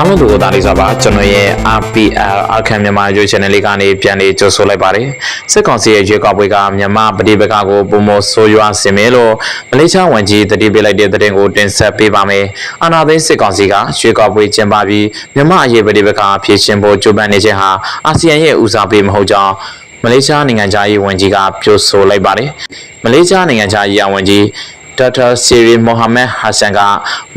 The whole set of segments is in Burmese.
အားလုံးတို့သားလေးစွာပါကျွန်တော်ရဲ့ RPL အခမ်းမြန်မာရွေး channel လေးကနေပြန်လေးကြိုဆိုလိုက်ပါတယ်စစ်ကောင်စီရဲ့ရွေးကောက်ပွဲကမြန်မာပဋိပက္ခကိုပုံမဆိုးရွားစင်မယ်လို့မလေးရှားဝန်ကြီးတတိပေးလိုက်တဲ့တဲ့တင်ကိုတင်ဆက်ပေးပါမယ်အာဏာသိမ်းစစ်ကောင်စီကရွေးကောက်ပွဲကျင်းပပြီးမြန်မာအရေးပဋိပက္ခဖြေရှင်းဖို့ကြိုးပမ်းနေခြင်းဟာအာဆီယံရဲ့ဦးစားပေးမဟုတ်ကြောင်းမလေးရှားနိုင်ငံသားရေးဝန်ကြီးကပြောဆိုလိုက်ပါတယ်မလေးရှားနိုင်ငံသားရေးဝန်ကြီး ဒေါက်တာစီရီမိုဟာမက်ဟာဆန်က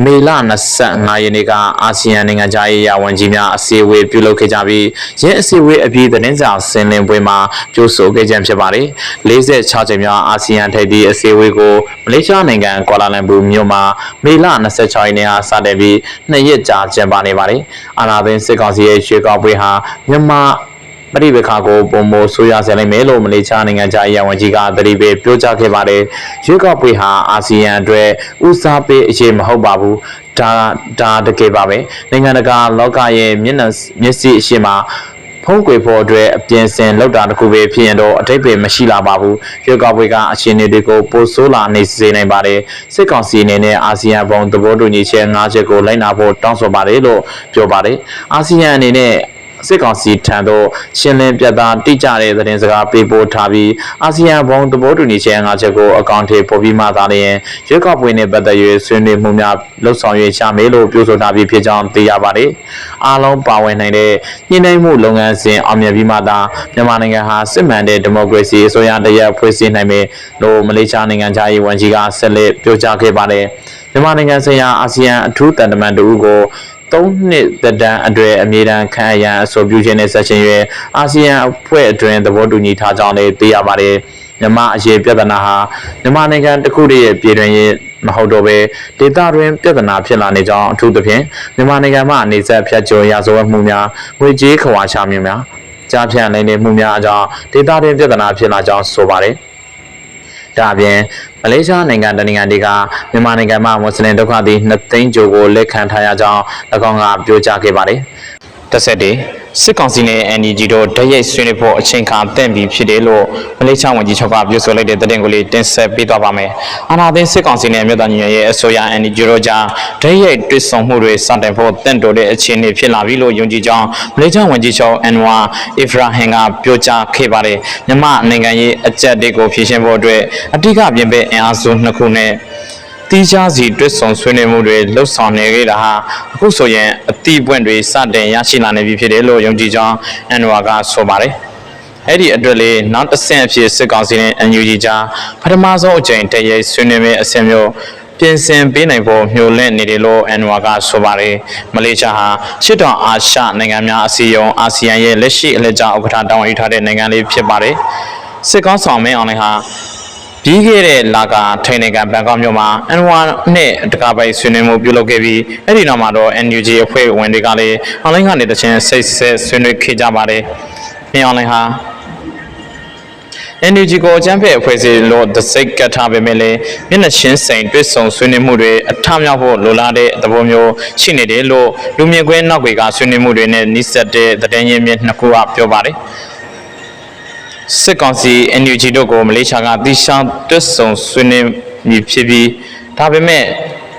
မေလ25ရက်နေ့ကအာဆီယံနိုင်ငံသားရေးရာဝန်ကြီးများအစည်းအဝေးပြုလုပ်ခဲ့ကြပြီးရင်းအစည်းအဝေးအပြီးသတင်းစာဆင်လင်းပွဲမှာပြောဆိုခဲ့ခြင်းဖြစ်ပါတယ်။46ကြိမ်မြောက်အာဆီယံထိပ်သီးအစည်းအဝေးကိုမလေးရှားနိုင်ငံကွာလာလမ်ပူမြို့မှာမေလ26ရက်နေ့အားစတင်ပြီးနှစ်ရက်ကြာကျင်းပနေပါတယ်။အာနာသိန်းစစ်ကောင်စီရဲ့ရွှေကောက်ပွဲဟာမြန်မာ ပရိပခါကိုပုံမဆိုးရစေလိမ့်မယ်လို့မလေးရှားနိုင်ငံသားရန်ဝန်ကြီးကသတိပေးပြောကြားခဲ့ပါတယ်။ရွေးကောက်ပွဲဟာအာဆီယံအတွက်ဦးစားပေးအရေးမဟုတ်ပါဘူး။ဒါဒါတကယ်ပါပဲ။နိုင်ငံတကာလောကရဲ့မျက်နှာမျက်စိအရှိမဖုံးကွယ်ဖို့အတွက်အပြင်ဆင်လောက်တာတခုပဲဖြစ်ရင်တော့အတိတ်ပဲမရှိလာပါဘူး။ရွေးကောက်ပွဲကအခြေအနေတွေကိုပိုဆိုးလာနေစေနိုင်ပါတယ်။စစ်ကောင်စီအနေနဲ့အာဆီယံဘုံသဘောတူညီချက်၅ချက်ကိုလိုက်နာဖို့တောင်းဆိုပါတယ်လို့ပြောပါတယ်။အာဆီယံအနေနဲ့ စစ်ကောင်စီထံသို့ရှင်းလင်းပြသတိကျတဲ့သတင်းစကားပေးပို့ထားပြီးအာဆီယံဘုံသဘောတူညီချက်ငါးချက်ကိုအကောင့်ထဲပေါ်ပြီးမှသာလျှင်ရွေးကောက်ပွဲနဲ့ပတ်သက်၍ဆွေးနွေးမှုများလှုပ်ဆောင်ရွက်ရမယ်လို့ပြောဆိုထားပြီးဖြစ်ကြောင်းသိရပါတယ်။အားလုံးပါဝင်နိုင်တဲ့ညှိနှိုင်းမှုလုပ်ငန်းစဉ်အောင်မြင်ပြီးမှသာမြန်မာနိုင်ငံဟာစစ်မှန်တဲ့ဒီမိုကရေစီအစိုးရတရက်ဖွဲ့စည်းနိုင်မယ်လို့မလေးရှားနိုင်ငံသားရေးဝန်ကြီးကဆက်လက်ပြောကြားခဲ့ပါတယ်။မြန်မာနိုင်ငံဆိုင်ရာအာဆီယံအထူးတန်တမန်တူကို 3နှစ်သက်တမ်းအတွေ့အမြဲတမ်းခံရန်အဆိုပြုခြင်းနဲ့ဆက်ရှင်၍အာဆီယံအဖွဲ့အတွင်းသဘောတူညီထားကြောင်းလည်းသိရပါတယ်။မြန်မာအရေးပြဿနာဟာမြန်မာနိုင်ငံတစ်ခုတည်းရဲ့ပြည်တွင်းရေးမဟုတ်တော့ပဲဒေသတွင်းပြဿနာဖြစ်လာနေကြောင်းအထူးသဖြင့်မြန်မာနိုင်ငံမှာအနေဆက်ဖြတ်ကျော်ရာဇဝတ်မှုများငွေကြေးခွာချမှုများကြားဖြန့်နိုင်နေမှုများအကြောင်းဒေသတွင်းပြဿနာဖြစ်လာကြောင်းဆိုပါတယ်။ ဒါအပြင်မလေးရှားနိုင်ငံတနိုင်ငံတွေကမြန်မာနိုင်ငံမှာမွတ်စလင်ဒုက္ခသည်2သိန်းကျော်ကိုလက်ခံထားရကြောင်း၎င်းကပြောကြားခဲ့ပါတယ်။ တစ်ဆက်တည်းစစ်ကောင်စီနဲ့ NUG တို့တရက်ဆွေးနွေးဖို့အချိန်ခါတင့်ပြီးဖြစ်တယ်လို့မလေးရှားဝန်ကြီးချုပ်ကပြောဆိုလိုက်တဲ့သတင်းကိုလေးတင်ဆက်ပေးသွားပါမယ်။အာဏာသိမ်းစစ်ကောင်စီနဲ့မြို့သားညီရဲ့အစိုးရ NUG တို့ကြားတရက်တွစ်ဆုံမှုတွေစတင်ဖို့တင့်တော်တဲ့အခြေအနေဖြစ်လာပြီလို့ယုံကြည်ကြောင်းမလေးရှားဝန်ကြီးချုပ်အန်ဝါအီဖရာဟင်ကပြောကြားခဲ့ပါတယ်။မြမနိုင်ငံရေးအကြက်တွေကိုဖြည့်ရှင်းဖို့အတွက်အဓိကပြင်ပအင်အားစုနှစ်ခုနဲ့ တီးခြားစီတွစ်ဆုံဆွေးနွေးမှုတွေလှုပ်ဆောင်နေခဲ့တာဟာအခုဆိုရင်အတိအပွင့်တွေစတင်ရရှိလာနေပြီဖြစ်တယ်လို့ယုံကြည်ကြောင်းအန်ဝါကဆိုပါတယ်။အဲ့ဒီအတွက်လေးနောက်တစ်ဆင့်အဖြစ်စစ်ကောင်စီနဲ့ NUG ကြားပထမဆုံးအကြိမ်တရဆွေးနွေးမယ့်အဆင့်မျိုးပြင်ဆင်ပေးနိုင်ဖို့မျှော်လင့်နေတယ်လို့အန်ဝါကဆိုပါတယ်။မလေးရှားဟာရှစ်တော်အာရှနိုင်ငံများအစည်းအရုံးအာဆီယံရဲ့လက်ရှိအလှည့်ကျဥက္ကဋ္ဌတောင်းယူထားတဲ့နိုင်ငံလေးဖြစ်ပါတယ်။စစ်ကောင်းဆောင်မင်းအောင်လှိုင်ဟာ ပြီးခဲ့တဲ့လကထိုင်းနိုင်ငံဘန်ကောက်မြို့မှာ N1 နဲ့တကားပိုင်ဆွေးနွေးမှုပြုလုပ်ခဲ့ပြီးအဲ့ဒီနောက်မှာတော့ NUG အဖွဲ့ဝင်တွေကလည်းအွန်လိုင်းကနေတခြင်းစိတ်ဆက်ဆွေးနွေးခဲ့ကြပါတယ်။မင်းအောင်လှိုင်ဟာ NUG ကိုအကြမ်းဖက်အဖွဲ့အစည်းလို့တစိတ်ကတ်ထားပေမဲ့လည်းမျက်နှာချင်းဆိုင်တွစ်ဆုံဆွေးနွေးမှုတွေအထမြောက်ဖို့လိုလားတဲ့သဘောမျိုးရှိနေတယ်လို့လူမြင့်ကွင်းနောက်တွေကဆွေးနွေးမှုတွေနဲ့နှိစက်တဲ့သတင်းရင်းမြစ်နှစ်ခုကပြောပါတယ် စစ်ကောင်စီ NUG တို့ကိုမလေးရှားကတိရှောင်းတွစ်ဆုံဆွေးနွေးပြီးဖြစ်ပြီးဒါပေမဲ့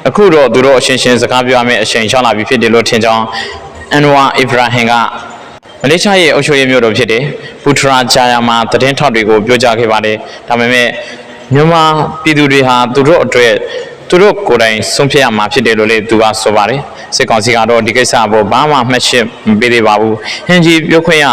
အခုတော့သူတို့အချင်းချင်းစကားပြောရမယ့်အချိန်ချောင်းလာပြီဖြစ်တယ်လို့ထင်ကြောင်းအန်ဝါအီဗရာဟင်ကမလေးရှားရဲ့အုပ်ချုပ်ရေးမြို့တော်ဖြစ်တဲ့ဘူထရာဂျာယာမှာသတင်းထောက်တွေကိုပြောကြားခဲ့ပါတယ်။ဒါပေမဲ့မြန်မာပြည်သူတွေဟာသူတို့အတွက် သူတို့ကိုယ်တိုင်ဆုံးဖြတ်ရမှာဖြစ်တယ်လို့လည်းသူကဆိုပါတယ်။စစ်ကောင်စီကတော့ဒီကိစ္စအပေါ်ဘာမှမှတ်ချက်မပေးသေးပါဘူး။ဟန်ဂျီပြောခွင့်ရ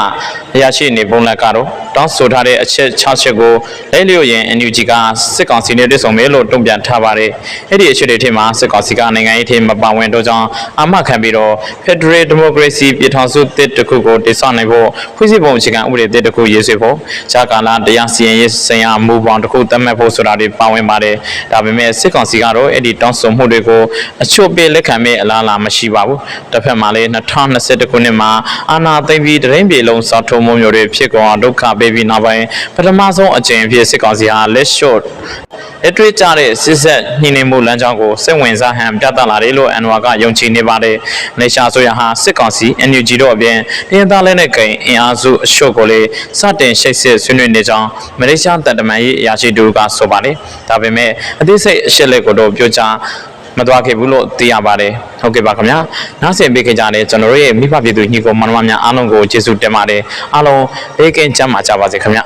အရာရှိနေပုံလက်ကတော့တောင်းဆိုထားတဲ့အချက်6ချက်ကိုလဲလျော့ရင် NUG ကစစ်ကောင်စီနဲ့တွေ့ဆုံမယ်လို့တုံ့ပြန်ထားပါတယ်။အဲ့ဒီအချက်တွေထဲမှာစစ်ကောင်စီကနိုင်ငံရေးထဲမပါဝင်တော့ကြောင်းအမှတ်ခံပြီးတော့ Federal Democracy ပြည်ထောင်စုတစ်တစ်ခုကိုတည်ဆောက်နိုင်ဖို့ဖွဲ့စည်းပုံအခြေခံဥပဒေတစ်တစ်ခုရေးဆွဲဖို့ဂျာကာလာတရားစီရင်ရေးဆိုင်ရာမူပေါင်းတစ်ခုသတ်မှတ်ဖို့ဆိုတာတွေပါဝင်ပါတယ်။ဒါပေမဲ့စစ်ကောင်စီကတော့အဲ့ဒီတောင်းဆိုမှုတွေကိုအချို့ပေးလက်ခံမဲ့အလားအလာမရှိပါဘူး။တစ်ဖက်မှာလည်း2021ခုနှစ်မှာအာဏာသိမ်းပြီးတရင်ပြည်လုံးစောက်ထုံမှုမျိုးတွေဖြစ်ကုန်အောင်ဒုက္ခပေးပြီးနောက်ပိုင်းပထမဆုံးအကြိမ်အဖြစ်စစ်ကောင်စီဟာလက်လျှော့အတွေ့ကြတဲ့စစ်ဆက်ညှိနှိုင်းမှုလမ်းကြောင်းကိုစိတ်ဝင်စားဟန်ပြသလာတယ်လို့အန်ဝါကယုံကြည်နေပါတယ်။မလေးရှားဆိုရဟာစစ်ကောင်စီ NUG တို့အပြင်တရားသားလက်နက်ကိန်းအင်အားစုအရှုပ်ကိုလည်းစတင်ရှိတ်စစ်ဆွေးနွေးနေကြောင်းမလေးရှားတန်တမန်ရေးအရာရှိတို့ကဆိုပါတယ်။ဒါပေမဲ့အသေးစိတ်အရှက်လက်ကိုတော့ပြောကြားမသွားခဲ့ဘူးလို့သိရပါတယ်ဟုတ်ကဲ့ပါခင်ဗျာနောက်ဆက်ပေးခဲ့ကြတဲ့ကျွန်တော်တို့ရဲ့မိဘပြည်သူညီကောင်မတော်များအားလုံးကိုကျေးဇူးတင်ပါတယ်အားလုံးဘေးကင်းကျန်းမာကြပါစေခင်ဗျာ